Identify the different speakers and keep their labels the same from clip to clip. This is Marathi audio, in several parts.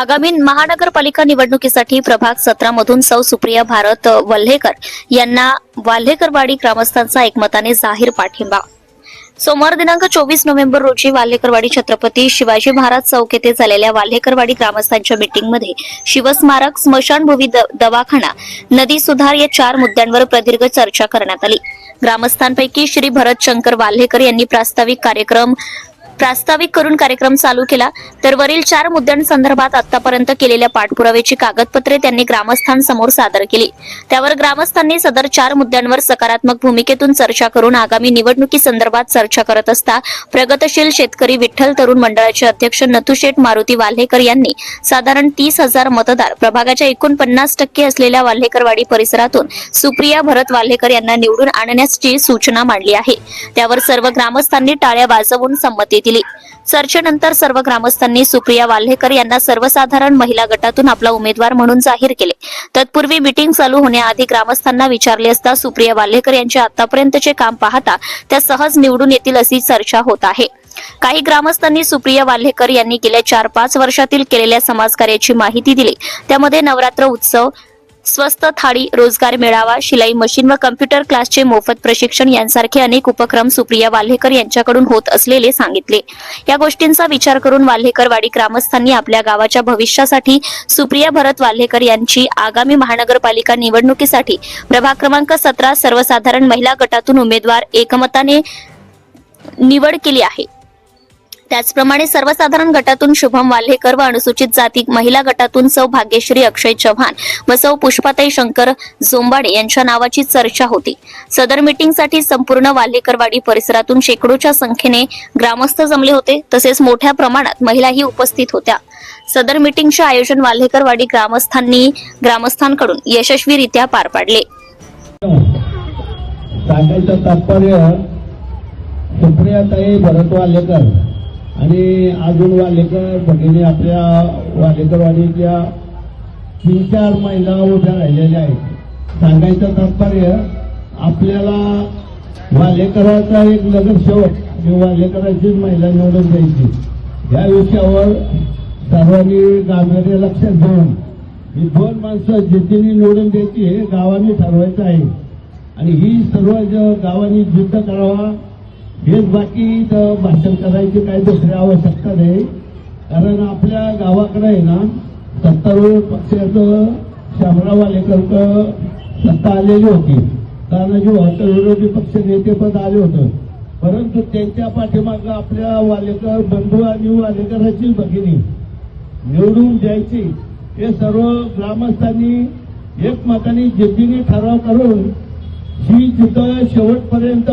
Speaker 1: आगामी महानगरपालिका निवडणुकीसाठी प्रभाग सत्रामधून सौ सुप्रिया भारत वल्हेकर यांना वाल्हेकरवाडी ग्रामस्थांचा एकमताने जाहीर पाठिंबा. सोमवार दिनांक चोवीस नोव्हेंबर रोजी वाल्हेकरवाडी छत्रपती शिवाजी महाराज चौक येथे झालेल्या वाल्हेकरवाडी ग्रामस्थांच्या मीटिंगमध्ये शिवस्मारक स्मशानभूमी द- दवाखाना नदी सुधार या चार मुद्द्यांवर प्रदीर्घ चर्चा करण्यात आली. ग्रामस्थांपैकी श्री भरत शंकर वाल्हेकर यांनी प्रास्ताविक कार्यक्रम प्रास्ताविक करून कार्यक्रम चालू केला. तर वरील चार मुद्द्यांसंदर्भात आतापर्यंत केलेल्या पाठपुराव्याची कागदपत्रे त्यांनी ग्रामस्थांसमोर सादर केली. त्यावर ग्रामस्थांनी सदर चार मुद्द्यांवर सकारात्मक भूमिकेतून चर्चा करून आगामी निवडणुकीसंदर्भात चर्चा करत असता प्रगतशील शेतकरी विठ्ठल तरुण मंडळाचे अध्यक्ष नथुशेठ मारुती वाल्हेकर यांनी साधारण तीस हजार मतदार प्रभागाच्या एकूण पन्नास टक्के असलेल्या वाल्हेकरवाडी परिसरातून सुप्रिया भरत वाल्हेकर यांना निवडून आणण्याची सूचना मांडली आहे. त्यावर सर्व ग्रामस्थांनी टाळ्या वाजवून संमती केली. चर्चेनंतर सर्व ग्रामस्थांनी सुप्रिया वाल्हेकर यांना सर्वसाधारण महिला गटातून आपला उमेदवार म्हणून जाहीर केले. तत्पूर्वी मिटिंग चालू होण्याआधी ग्रामस्थांना विचारले असता सुप्रिया वाल्हेकर यांचे आतापर्यंतचे काम पाहता त्या सहज निवडून येतील अशी चर्चा होत आहे. काही ग्रामस्थांनी सुप्रिया वाल्हेकर यांनी गेल्या चार पाच वर्षातील केलेल्या समाजकार्याची माहिती दिली. त्यामध्ये नवरात्र उत्सव स्वस्त थाळी रोजगार मेळावा शिलाई मशीन व कम्प्युटर क्लासचे मोफत प्रशिक्षण यांसारखे अनेक उपक्रम सुप्रिया वाल्हेकर यांच्याकडून होत असलेले सांगितले. या गोष्टींचा विचार करून वाल्हेकरवाडी ग्रामस्थांनी आपल्या गावाच्या भविष्यासाठी सुप्रिया भरत वाल्हेकर यांची आगामी महानगरपालिका निवडणुकीसाठी प्रभाग क्रमांक सतरा सर्वसाधारण महिला गटातून उमेदवार एकमताने निवड केली आहे. त्याचप्रमाणे सर्वसाधारण गटातून शुभम वाल्हेकर व अनुसूचित जाती महिला गटातून सौ भाग्यश्री अक्षय चव्हाण व सौ पुष्पाताई शंकर जोंबाडे यांच्या नावाची चर्चा होती. सदर मीटिंगसाठी संपूर्ण वाल्हेकरवाडी परिसरातून शेकडोच्या संख्येने ग्रामस्थ जमले होते तसेच मोठ्या प्रमाणात महिलाही उपस्थित होत्या. सदर मीटिंगचे आयोजन वाल्हेकरवाडी ग्रामस्थांनी ग्रामस्थांकडून यशस्वीरित्या पार पाडले.
Speaker 2: सांगायचं तात्पर्य सुप्रियाताई भरत आणि अजून वालेकर भगिनी आपल्या वालेकरवाडीच्या तीन चार महिला उभ्या राहिलेल्या आहेत. सांगायचं तात्पर्य आपल्याला वालेकराचा एक नगरसेवक आणि वालेकराचीच महिला निवडून द्यायची. या विषयावर सर्वांनी गांभीर्य लक्षात घेऊन ही दोन माणसं जिद्दीने निवडून द्यायची हे गावाने ठरवायचं आहे. आणि ही सर्व ज- गावांनी युद्ध करावा हेच बाकी भाषण करायची काही दुसरी आवश्यकता नाही. कारण आपल्या गावाकडे आहे ना सत्तारूढ पक्षाचं शामराव आलेकर सत्ता आलेली होती. तानाजी हॉटेल विरोधी पक्ष नेतेपद आले होतं. परंतु त्यांच्या पाठीमागं आपल्या वालेकर बंधू आणि वालेकराची भगिनी. निवडून द्यायची. हे सर्व ग्रामस्थांनी एकमताने जिद्दीने ठराव करून ही जिथं शेवटपर्यंत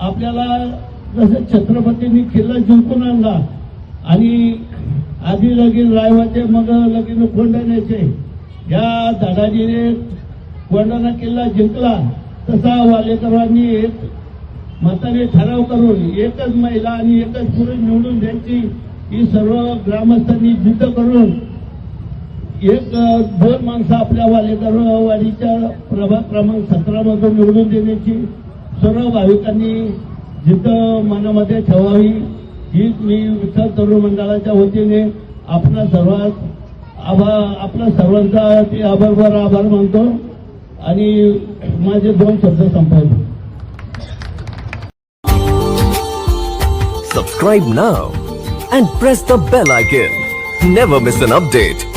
Speaker 2: आपल्याला जसं छत्रपतींनी किल्ला जिंकून आणला आणि आधी लगीन रायवाचे मग लगीन कोंढाण्याचे या दादाजीने कोंढाणा किल्ला जिंकला तसा वालेकरांनी एक मताने ठराव करून एकच महिला आणि एकच पुरुष निवडून द्यायची ही सर्व ग्रामस्थांनी जिद्द करून एक दोन माणसं आपल्या वालेकरवाडीच्या प्रभाग क्रमांक सतरा निवडून देण्याची सर्व भाविकांनी जिद्द मनामध्ये ठेवावी ही मी विठ्ठल तरुण मंडळाच्या वतीने आपला सर्वात आभार आपल्या सर्वांचा ते आभार आभार मानतो आणि माझे दोन शब्द संपवतो
Speaker 3: Subscribe now and press the bell icon. Never miss an update.